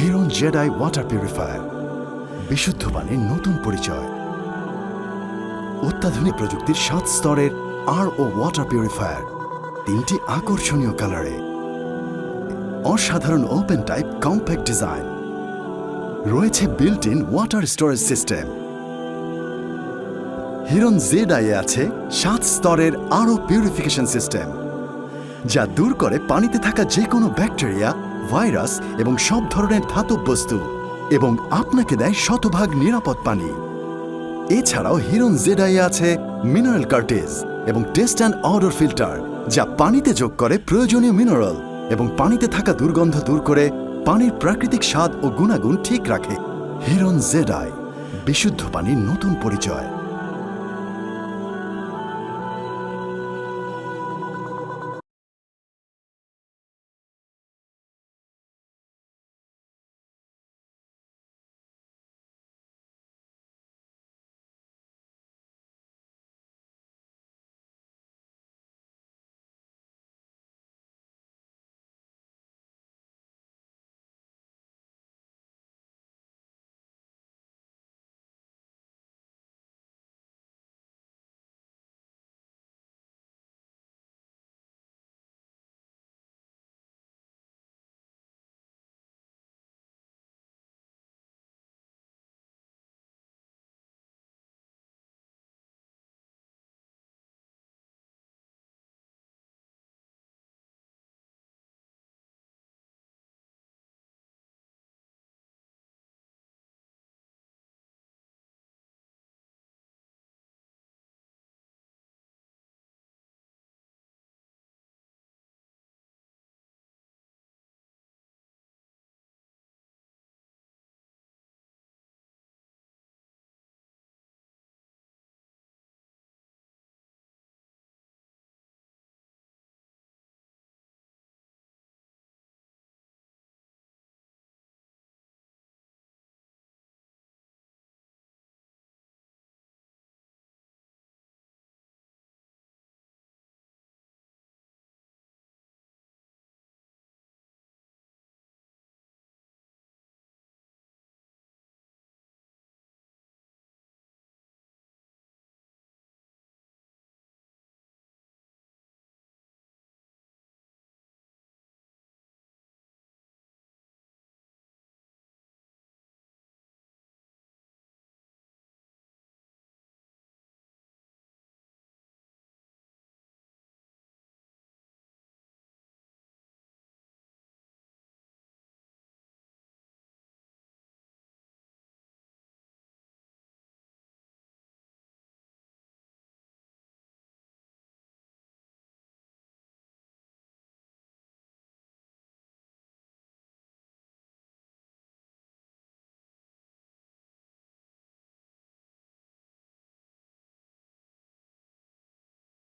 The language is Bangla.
হিরন জেডাই ওয়াটার পিউরিফায়ার, বিশুদ্ধ পানির নতুন পরিচয়। অত্যাধুনিক প্রযুক্তির সাত স্তরের আর ও ওয়াটার পিউরিফায়ার, তিনটি আকর্ষণীয় কালারে। অসাধারণ ওপেন টাইপ কম্প্যাক্ট ডিজাইন রয়েছে built in water storage system Hiron Z আইয়ে আছে সাত স্তরের আরও পিউরিফিকেশন সিস্টেম যা দূর করে পানিতে থাকা যে কোনো ব্যাকটেরিয়া ভাইরাস এবং সব ধরনের ধাতব বস্তু এবং আপনাকে দেয় শতভাগ নিরাপদ পানি। এছাড়াও হিরন জেডাই আছে মিনারেল কার্টেজ এবং টেস্ট অ্যান্ড অর্ডার ফিল্টার, যা পানিতে যোগ করে প্রয়োজনীয় মিনারেল এবং পানিতে থাকা দুর্গন্ধ দূর করে পানির প্রাকৃতিক স্বাদ ও গুণাগুণ ঠিক রাখে। হিরন জেডাই, বিশুদ্ধ পানির নতুন পরিচয়।